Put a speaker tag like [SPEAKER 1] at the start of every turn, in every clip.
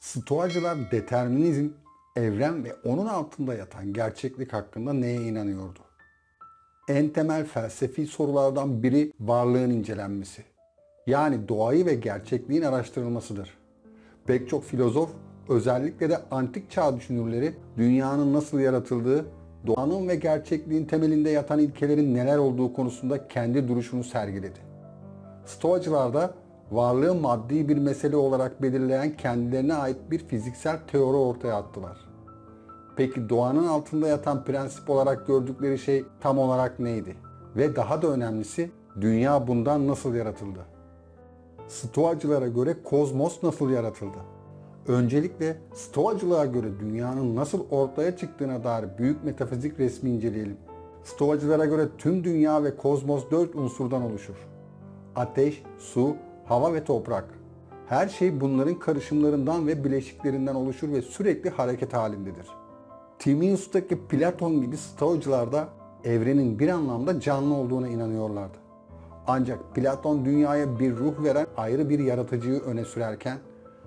[SPEAKER 1] Stoacılar determinizm, evren ve onun altında yatan gerçeklik hakkında neye inanıyordu? En temel felsefi sorulardan biri varlığın incelenmesi. Yani doğayı ve gerçekliğin araştırılmasıdır. Pek çok filozof, özellikle de antik çağ düşünürleri dünyanın nasıl yaratıldığı, doğanın ve gerçekliğin temelinde yatan ilkelerin neler olduğu konusunda kendi duruşunu sergiledi. Stoacılar da varlığı maddi bir mesele olarak belirleyen kendilerine ait bir fiziksel teori ortaya attılar. Peki doğanın altında yatan prensip olarak gördükleri şey tam olarak neydi? Ve daha da önemlisi dünya bundan nasıl yaratıldı? Stoacılara göre kozmos nasıl yaratıldı? Öncelikle Stoacılığa göre dünyanın nasıl ortaya çıktığına dair büyük metafizik resmi inceleyelim. Stoacılara göre tüm dünya ve kozmos dört unsurdan oluşur. Ateş, su, hava ve toprak. Her şey bunların karışımlarından ve bileşiklerinden oluşur ve sürekli hareket halindedir. Timaeus'taki Platon gibi Stoacılar da evrenin bir anlamda canlı olduğuna inanıyorlardı. Ancak Platon dünyaya bir ruh veren ayrı bir yaratıcıyı öne sürerken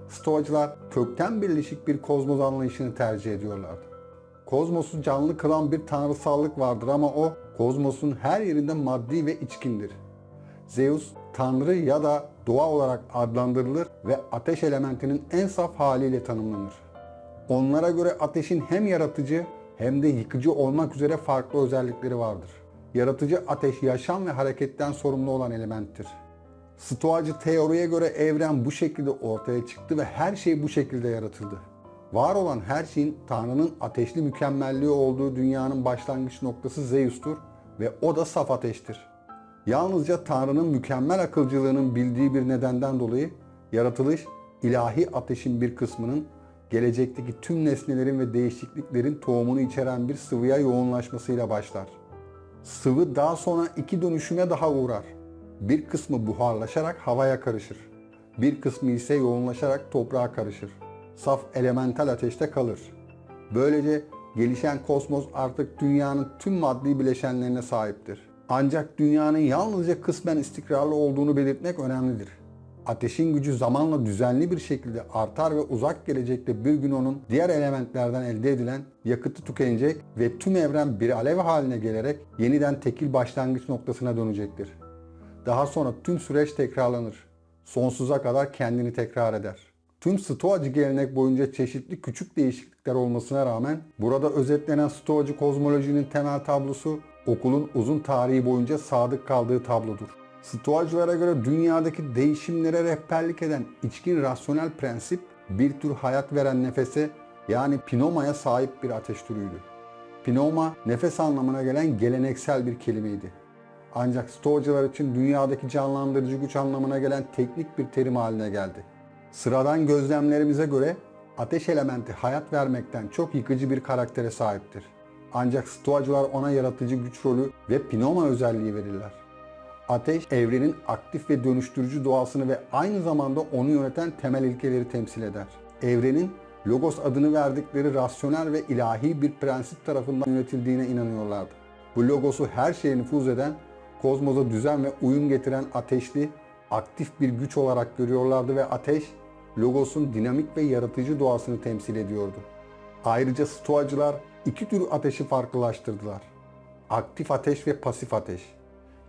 [SPEAKER 1] Stoacılar kökten birleşik bir kozmos anlayışını tercih ediyorlardı. Kozmosu canlı kılan bir tanrısallık vardır ama o kozmosun her yerinde maddi ve içkindir. Zeus tanrı ya da doğa olarak adlandırılır ve ateş elementinin en saf haliyle tanımlanır. Onlara göre ateşin hem yaratıcı hem de yıkıcı olmak üzere farklı özellikleri vardır. Yaratıcı ateş yaşam ve hareketten sorumlu olan elementtir. Stoacı teoriye göre evren bu şekilde ortaya çıktı ve her şey bu şekilde yaratıldı. Var olan her şeyin Tanrı'nın ateşli mükemmelliği olduğu dünyanın başlangıç noktası Zeus'tur ve o da saf ateştir. Yalnızca Tanrı'nın mükemmel akılcılığının bildiği bir nedenden dolayı yaratılış ilahi ateşin bir kısmının gelecekteki tüm nesnelerin ve değişikliklerin tohumunu içeren bir sıvıya yoğunlaşmasıyla başlar. Sıvı daha sonra iki dönüşüme daha uğrar. Bir kısmı buharlaşarak havaya karışır. Bir kısmı ise yoğunlaşarak toprağa karışır. Saf elemental ateşte kalır. Böylece gelişen kosmos artık dünyanın tüm maddi bileşenlerine sahiptir. Ancak dünyanın yalnızca kısmen istikrarlı olduğunu belirtmek önemlidir. Ateşin gücü zamanla düzenli bir şekilde artar ve uzak gelecekte bir gün onun diğer elementlerden elde edilen yakıtı tükenecek ve tüm evren bir alev haline gelerek yeniden tekil başlangıç noktasına dönecektir. Daha sonra tüm süreç tekrarlanır. Sonsuza kadar kendini tekrar eder. Tüm Stoacı gelenek boyunca çeşitli küçük değişiklikler olmasına rağmen burada özetlenen Stoacı kozmolojinin temel tablosu okulun uzun tarihi boyunca sadık kaldığı tablodur. Stoacılara göre dünyadaki değişimlere rehberlik eden içkin rasyonel prensip bir tür hayat veren nefese yani pneumaya sahip bir ateş türüydü. Pneuma nefes anlamına gelen geleneksel bir kelimeydi. Ancak Stoacılar için dünyadaki canlandırıcı güç anlamına gelen teknik bir terim haline geldi. Sıradan gözlemlerimize göre ateş elementi hayat vermekten çok yıkıcı bir karaktere sahiptir. Ancak Stoacılar ona yaratıcı güç rolü ve pneuma özelliği verirler. Ateş evrenin aktif ve dönüştürücü doğasını ve aynı zamanda onu yöneten temel ilkeleri temsil eder. Evrenin Logos adını verdikleri rasyonel ve ilahi bir prensip tarafından yönetildiğine inanıyorlardı. Bu logosu her şeye nüfuz eden, kozmosa düzen ve uyum getiren ateşli, aktif bir güç olarak görüyorlardı ve ateş, logosun dinamik ve yaratıcı doğasını temsil ediyordu. Ayrıca Stoacılar iki tür ateşi farklılaştırdılar. Aktif ateş ve pasif ateş.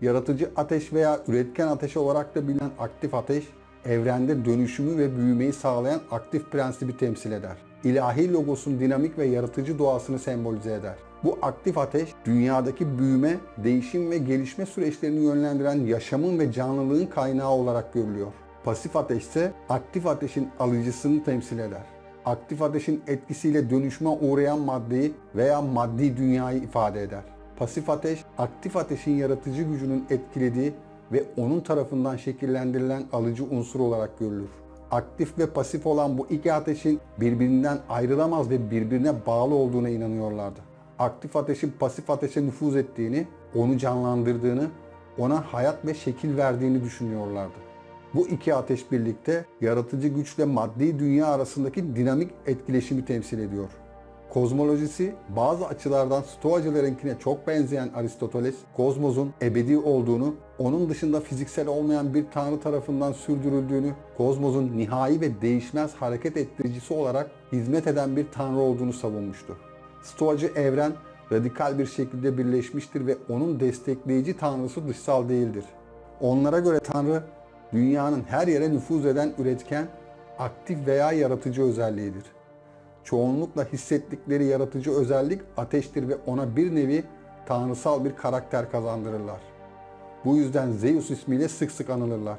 [SPEAKER 1] Yaratıcı ateş veya üretken ateş olarak da bilinen aktif ateş, evrende dönüşümü ve büyümeyi sağlayan aktif prensibi temsil eder. İlahi logosun dinamik ve yaratıcı doğasını sembolize eder. Bu aktif ateş, dünyadaki büyüme, değişim ve gelişme süreçlerini yönlendiren yaşamın ve canlılığın kaynağı olarak görülüyor. Pasif ateş ise aktif ateşin alıcısını temsil eder. Aktif ateşin etkisiyle dönüşme uğrayan maddeyi veya maddi dünyayı ifade eder. Pasif ateş, aktif ateşin yaratıcı gücünün etkilediği ve onun tarafından şekillendirilen alıcı unsur olarak görülür. Aktif ve pasif olan bu iki ateşin birbirinden ayrılamaz ve birbirine bağlı olduğuna inanıyorlardı. Aktif ateşin pasif ateşe nüfuz ettiğini, onu canlandırdığını, ona hayat ve şekil verdiğini düşünüyorlardı. Bu iki ateş birlikte yaratıcı güçle maddi dünya arasındaki dinamik etkileşimi temsil ediyor. Kozmolojisi bazı açılardan Stoacılarınkine çok benzeyen Aristoteles, kozmosun ebedi olduğunu, onun dışında fiziksel olmayan bir tanrı tarafından sürdürüldüğünü, kozmosun nihai ve değişmez hareket ettiricisi olarak hizmet eden bir tanrı olduğunu savunmuştu. Stoacı evren radikal bir şekilde birleşmiştir ve onun destekleyici tanrısı dışsal değildir. Onlara göre tanrı dünyanın her yere nüfuz eden üretken, aktif veya yaratıcı özelliğidir. Çoğunlukla hissettikleri yaratıcı özellik ateştir ve ona bir nevi tanrısal bir karakter kazandırırlar. Bu yüzden Zeus ismiyle sık sık anılırlar.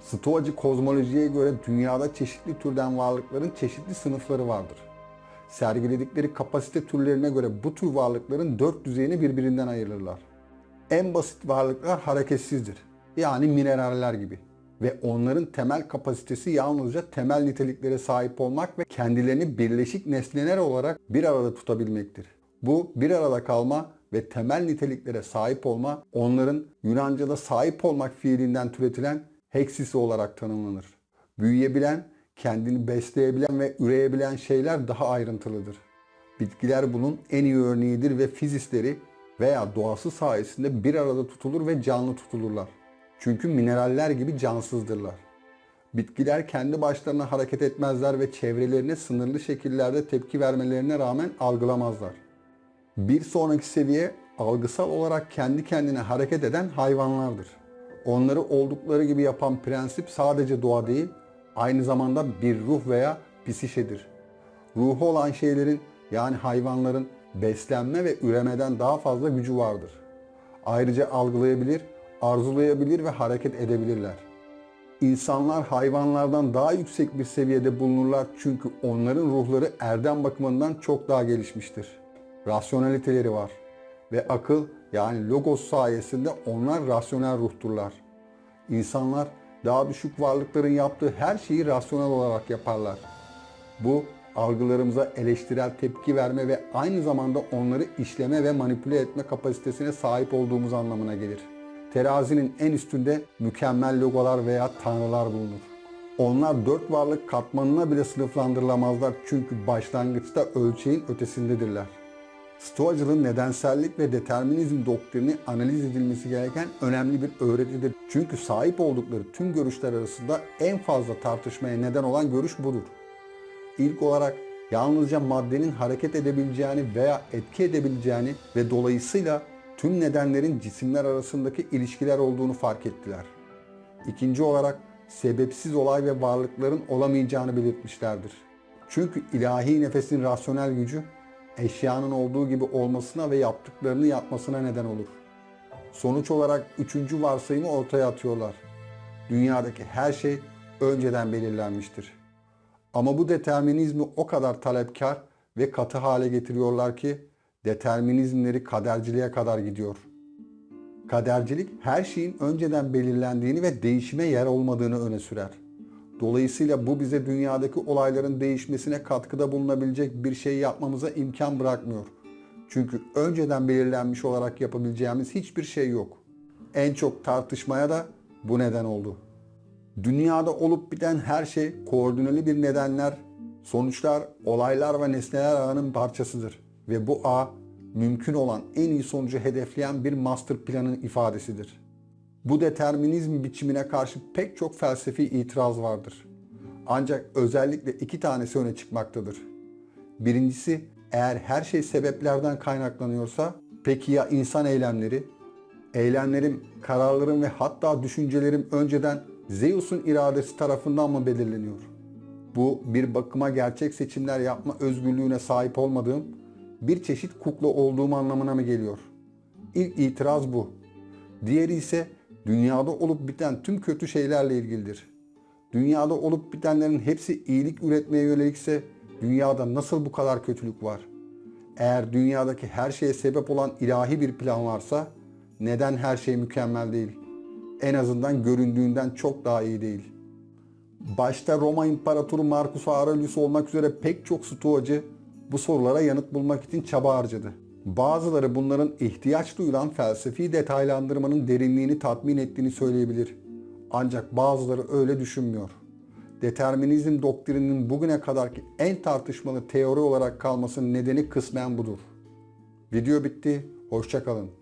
[SPEAKER 1] Stoacı kozmolojiye göre dünyada çeşitli türden varlıkların çeşitli sınıfları vardır. Sergiledikleri kapasite türlerine göre bu tür varlıkların dört düzeyini birbirinden ayırırlar. En basit varlıklar hareketsizdir. Yani mineraller gibi. Ve onların temel kapasitesi yalnızca temel niteliklere sahip olmak ve kendilerini birleşik nesneler olarak bir arada tutabilmektir. Bu bir arada kalma ve temel niteliklere sahip olma onların Yunanca'da sahip olmak fiilinden türetilen heksisi olarak tanımlanır. Büyüyebilen, kendini besleyebilen ve üreyebilen şeyler daha ayrıntılıdır. Bitkiler bunun en iyi örneğidir ve fizisleri veya doğası sayesinde bir arada tutulur ve canlı tutulurlar. Çünkü mineraller gibi cansızdırlar. Bitkiler kendi başlarına hareket etmezler ve çevrelerine sınırlı şekillerde tepki vermelerine rağmen algılamazlar. Bir sonraki seviye algısal olarak kendi kendine hareket eden hayvanlardır. Onları oldukları gibi yapan prensip sadece doğa değil, aynı zamanda bir ruh veya psişedir. Ruhu olan şeylerin yani hayvanların beslenme ve üremeden daha fazla gücü vardır. Ayrıca algılayabilir, arzulayabilir ve hareket edebilirler. İnsanlar hayvanlardan daha yüksek bir seviyede bulunurlar çünkü onların ruhları erdem bakımından çok daha gelişmiştir. Rasyoneliteleri var ve akıl yani logos sayesinde onlar rasyonel ruhturlar. İnsanlar daha düşük varlıkların yaptığı her şeyi rasyonel olarak yaparlar. Bu algılarımıza eleştirel tepki verme ve aynı zamanda onları işleme ve manipüle etme kapasitesine sahip olduğumuz anlamına gelir. Terazinin en üstünde mükemmel logolar veya tanrılar bulunur. Onlar dört varlık katmanına bile sınıflandırılamazlar çünkü başlangıçta ölçeğin ötesindedirler. Stoacılığın nedensellik ve determinizm doktrini analiz edilmesi gereken önemli bir öğretidir. Çünkü sahip oldukları tüm görüşler arasında en fazla tartışmaya neden olan görüş budur. İlk olarak yalnızca maddenin hareket edebileceğini veya etki edebileceğini ve dolayısıyla tüm nedenlerin cisimler arasındaki ilişkiler olduğunu fark ettiler. İkinci olarak sebepsiz olay ve varlıkların olamayacağını belirtmişlerdir. Çünkü ilahi nefesin rasyonel gücü eşyanın olduğu gibi olmasına ve yaptıklarını yapmasına neden olur. Sonuç olarak üçüncü varsayımı ortaya atıyorlar. Dünyadaki her şey önceden belirlenmiştir. Ama bu determinizmi o kadar talepkar ve katı hale getiriyorlar ki determinizmleri kaderciliğe kadar gidiyor. Kadercilik her şeyin önceden belirlendiğini ve değişime yer olmadığını öne sürer. Dolayısıyla bu bize dünyadaki olayların değişmesine katkıda bulunabilecek bir şey yapmamıza imkan bırakmıyor. Çünkü önceden belirlenmiş olarak yapabileceğimiz hiçbir şey yok. En çok tartışmaya da bu neden oldu. Dünyada olup biten her şey koordineli bir nedenler, sonuçlar, olaylar ve nesneler ağının parçasıdır. Ve bu ağ mümkün olan en iyi sonucu hedefleyen bir master planın ifadesidir. Bu determinizm biçimine karşı pek çok felsefi itiraz vardır. Ancak özellikle iki tanesi öne çıkmaktadır. Birincisi eğer her şey sebeplerden kaynaklanıyorsa peki ya insan eylemleri? Eylemlerim, kararlarım ve hatta düşüncelerim önceden Zeus'un iradesi tarafından mı belirleniyor? Bu bir bakıma gerçek seçimler yapma özgürlüğüne sahip olmadığım, bir çeşit kukla olduğum anlamına mı geliyor? İlk itiraz bu. Diğeri ise dünyada olup biten tüm kötü şeylerle ilgilidir. Dünyada olup bitenlerin hepsi iyilik üretmeye yönelikse dünyada nasıl bu kadar kötülük var? Eğer dünyadaki her şeye sebep olan ilahi bir plan varsa neden her şey mükemmel değil? En azından göründüğünden çok daha iyi değil. Başta Roma İmparatoru Marcus Aurelius olmak üzere pek çok stoacı bu sorulara yanıt bulmak için çaba harcadı. Bazıları bunların ihtiyaç duyulan felsefi detaylandırmanın derinliğini tatmin ettiğini söyleyebilir. Ancak bazıları öyle düşünmüyor. Determinizm doktrininin bugüne kadarki en tartışmalı teori olarak kalmasının nedeni kısmen budur. Video bitti. Hoşçakalın.